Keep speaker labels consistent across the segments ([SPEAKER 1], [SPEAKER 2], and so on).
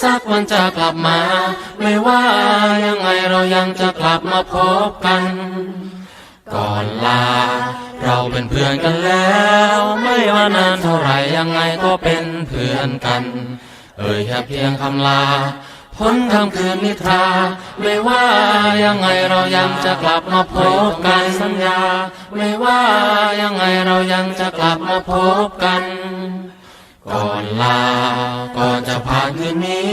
[SPEAKER 1] สักวันจะกลับมา ไม่ว่ายังไงเรายังจะกลับมาพบกัน ก่อนลา เราเป็นเพื่อนกันแล้ว ไม่ว่านานเท่าไหร่ยังไงก็เป็นเพื่อนกัน เอ่ยแค่เพียงคำลาพ้นคำคืนนิทรา ไม่ว่ายังไงเรายังจะกลับมาพบกันสัญญา ไม่ว่ายังไงเรายังจะกลับมาพบกัน ก่อนลา ก่อนจะผ่านคืนนี้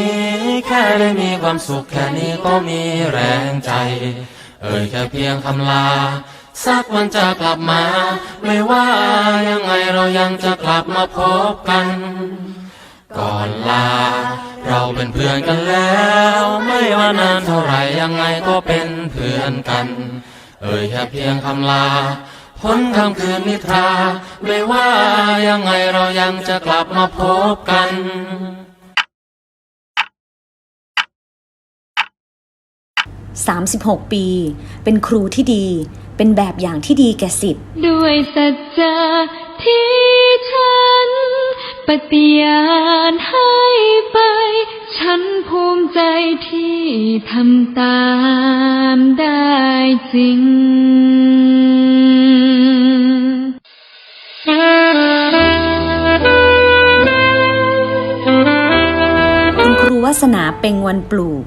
[SPEAKER 1] แค่ได้มีความสุขแค่นี้ก็มีแรงใจ เอ่ยแค่เพียงคำลา สักวันจะกลับมา ไม่ว่ายังไงเรายังจะกลับมาพบกัน ก่อนลา เราเป็นเพื่อนกันแล้ว ไม่ว่านานเท่าไหร่ยังไงก็เป็นเพื่อนกัน เอ่ยแค่เพียงคำลา พ้นค่ำคืนนิทรา ไม่ว่ายังไงเรายังจะกลับมาพบกัน
[SPEAKER 2] 36 ปี เป็นครูที่ดี เป็นแบบอย่างที่ดีแก่สิทธิ์
[SPEAKER 3] ด้วยสัจจะที่ฉัน ปฏิญาณให้ไป ฉันภูมิใจที่ทำตามได้จริง
[SPEAKER 2] สนาเป็งวันปลูก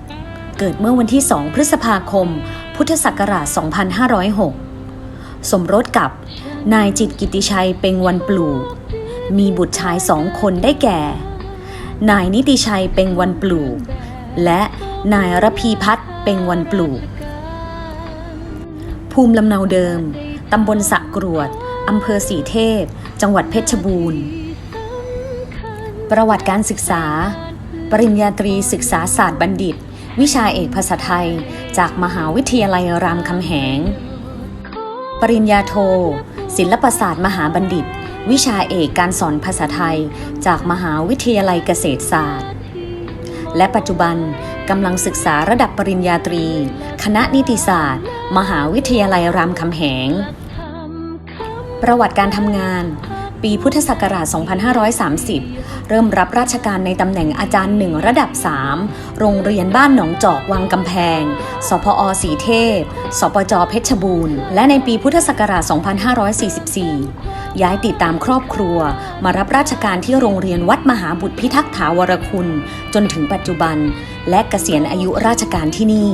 [SPEAKER 2] เกิดเมื่อวันที่ 2 พฤษภาคม พุทธศักราช 2506 สมรสกับนายจิตกิติชัยเป็งวันปลูก มีบุตรชายสองคนได้แก่ นายนิติชัยเป็งวันปลูก และนายระพีพัฒน์เป็งวันปลูก ภูมิลำเนาเดิม ตำบลสะกรวด อำเภอสีเทพ จังหวัดเพชรบูรณ์ ประวัติการศึกษา ปริญญาตรีศึกษาศาสตร์บัณฑิต วิชาเอกภาษาไทย จากมหาวิทยาลัยรามคำแหง ปริญญาโท ศิลปศาสตร์มหาบัณฑิต วิชาเอกการสอนภาษาไทย จากมหาวิทยาลัยเกษตรศาสตร์ และปัจจุบันกำลังศึกษาระดับปริญญาตรี คณะนิติศาสตร์ มหาวิทยาลัยรามคำแหง ประวัติการทำงาน ปีพุทธศักราช 2530 เริ่มรับราชการในตำแหน่งอาจารย์หนึ่งระดับ 3 โรงเรียนบ้านหนองจอกวังกำแพง สพอสีเทพ สปจเพชรบูรณ์ และในปีพุทธศักราช 2544 ย้ายติดตามครอบครัว มารับราชการที่โรงเรียนวัดมหาบุตรพิทักษ์ถาวรคุณ จนถึงปัจจุบัน และเกษียณอายุราชการที่นี่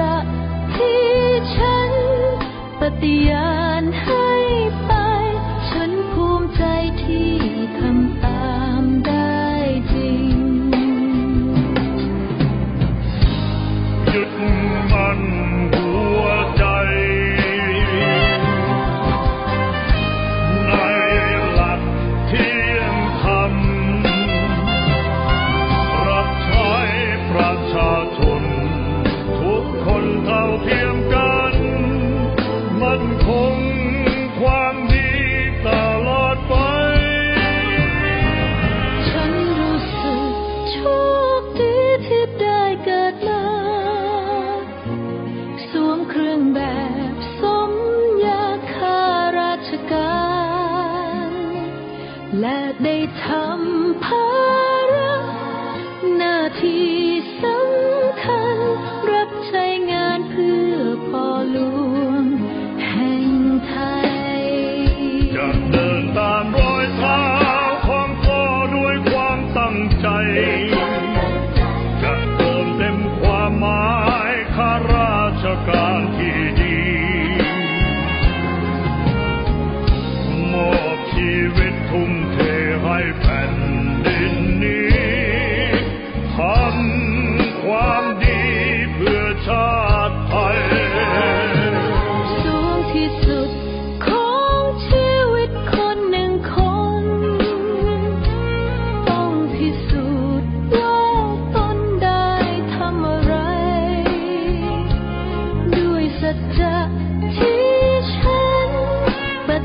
[SPEAKER 3] จะที่ฉันปฏิญาณให้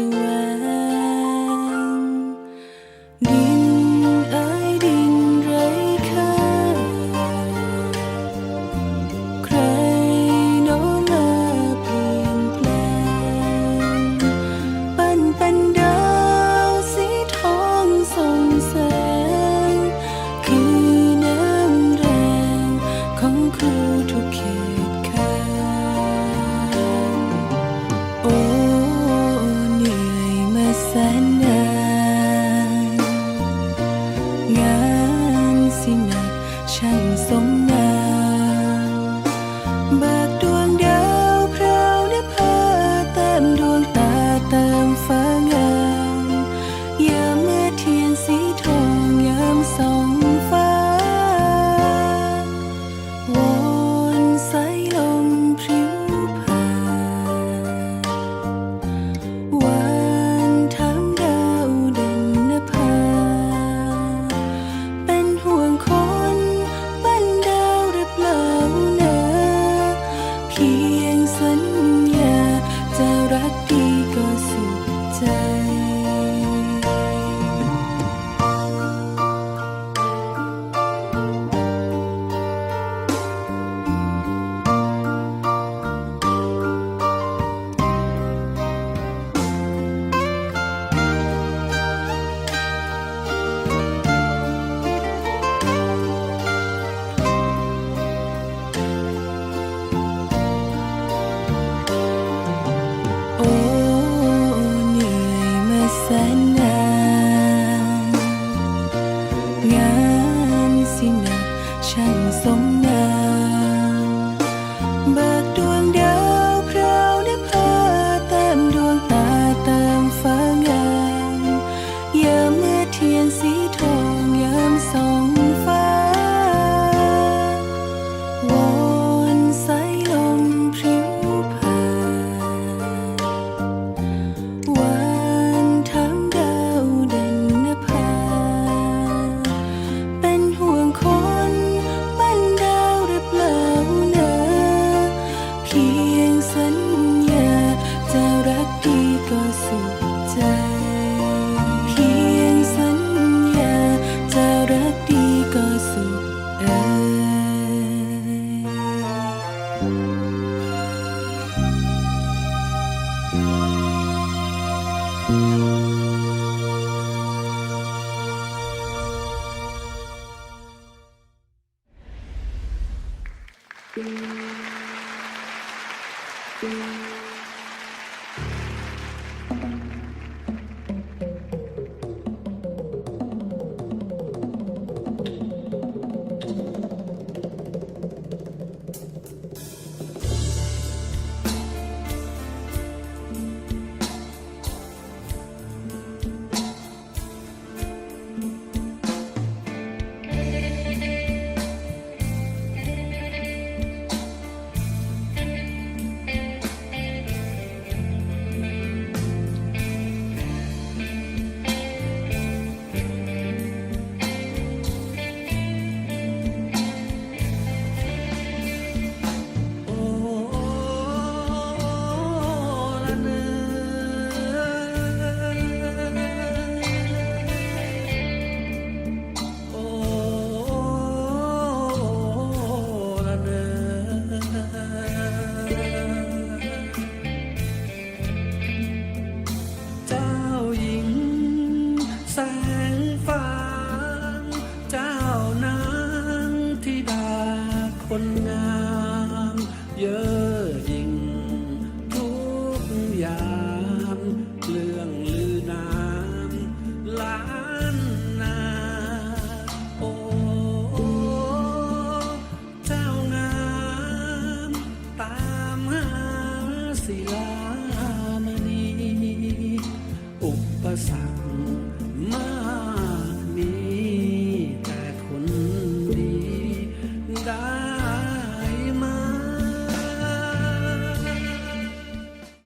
[SPEAKER 3] ที่แง เ